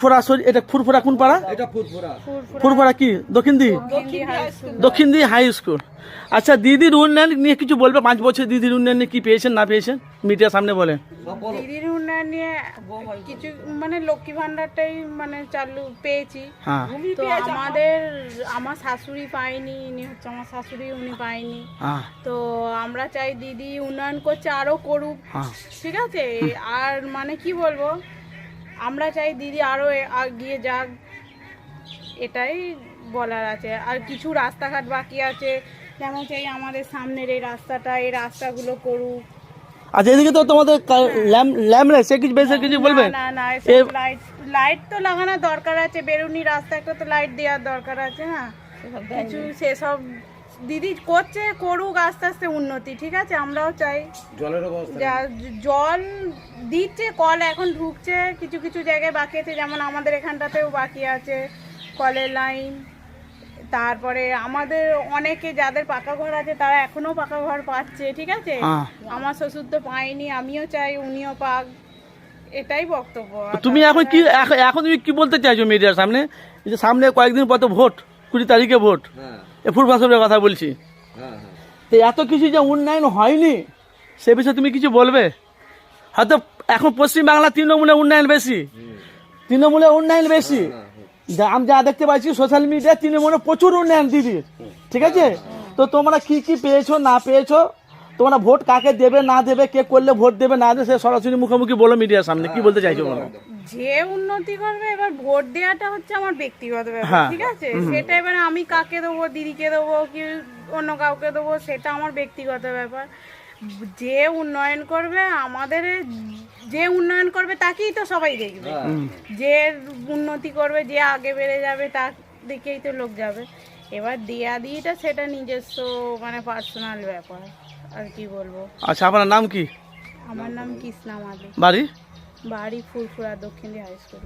ফুরফুরা এটা ফুরফুরা কোন পাড়া? এটা ফুরফুরা। ফুরফুরা। কি? দক্ষিণ দি দক্ষিণ দি হাই স্কুল আচ্ছা দিদির উন্নয়ন নিয়ে কিছু বলবে? পাঁচ বছর দিদির উন্নয়ন নিয়ে কি পেয়েছেন না পেয়েছেন? মিডিয়ার সামনে বলেন দিদির উন্নয়ন নিয়ে কিছু মানে লক্ষ্মী ভান্ডারটাই মানে চালু পেয়েছি। হ্যাঁ। তো আমাদের আমার শাশুড়ি পায়নি ইনি হচ্ছে আমার শাশুড়ি উনি পায়নি। হ্যাঁ। তো আমরা চাই দিদি উন্নয়ন করছে আরও করুক। হ্যাঁ। ঠিক আছে? আর মানে কি বলব? আমরা চাই দিদি আরও এ- এগিয়ে যাক। এটাই বলার আছে। আর কিছু রাস্তাঘাট বাকি আছে। যেমন চাই আমাদের সামনের এই রাস্তাটা এই রাস্তাগুলো করুক। আচ্ছা এদিকে তো তোমাদের ল্যাম্প ল্যাম্প সে কিছু বেশি কিছু বলবেন না না লাইট লাইট তো লাগানোর দরকার আছে। বেরুনি রাস্তা একটা তো লাইট দেওয়ার দরকার আছে না কিছু সেসব দিদি করছে করুক আস্তে আস্তে উন্নতি ঠিক আছে? আমরাও চাই। জলেরও ব্যবস্থা জল দিচ্ছে কল এখন ঢুকছে কিছু কিছু জায়গায় বাকি আছে যেমন আমাদের এখানটাতেও বাকি আছে কলের লাইন। তারপরে আমাদের অনেকে যাদের পাকা ঘর আছে তারা এখনও পাকা ঘর পাচ্ছে ঠিক আছে? হ্যাঁ। আমার শ্বশুর তো পায়নি আমিও চাই উনিও পাক। এটাই বক্তব্য। তুমি এখন কি এখন- এখন তুমি কি বলতে চাইছো মিডিয়ার সামনে? যে সামনে কয়েকদিন পর তো ভোট কুড়ি তারিখে ভোট। হ্যাঁ। ফুরফাসের কথা বলছি। তো এত কিছু যে উন্নয়ন হয়নি, সে বিষয়ে তুমি কিছু বলবে? হয়তো এখন পশ্চিমবাংলা তৃণমূলের উন্নয়ন বেশি। তৃণমূলে উন্নয়ন বেশি। যা আমি যা দেখতে পাচ্ছি সোশ্যাল মিডিয়ায় তৃণমূলে প্রচুর উন্নয়ন দিদির ঠিক আছে? তো তোমরা কি কি পেয়েছ, না পেয়েছ তোমরা ভোট কাকে দেবে না দেবে কে করলে ভোট দেবে না দেবে সে সরাসরি মুখোমুখি বলো মিডিয়ার সামনে। কি বলতে চাইছো বলো? যে উন্নতি করবে এবার ভোট দেওয়াটা হচ্ছে আমার ব্যক্তিগত ব্যাপার হ্যাঁ। ঠিক আছে? সেটা এবার আমি কাকে দেবো দিদিকে দেবো কি অন্য কাউকে দেবো সেটা আমার ব্যক্তিগত ব্যাপার। যে উন্নয়ন করবে আমাদের যে উন্নয়ন করবে তাকেই তো সবাই দেখবে। যে উন্নতি করবে যে আগে বেড়ে যাবে তার দিকেই তো লোক যাবে। এবার দেয়া দিয়েটা সেটা নিজস্ব মানে পার্সোনাল ব্যাপার আর কি বলব। আচ্ছা আপনার নাম কি? আমার নাম কৃষ্ণা মালিক বাড়ি? বাড়ি ফুলফুরা দক্ষিণ হাই স্কুল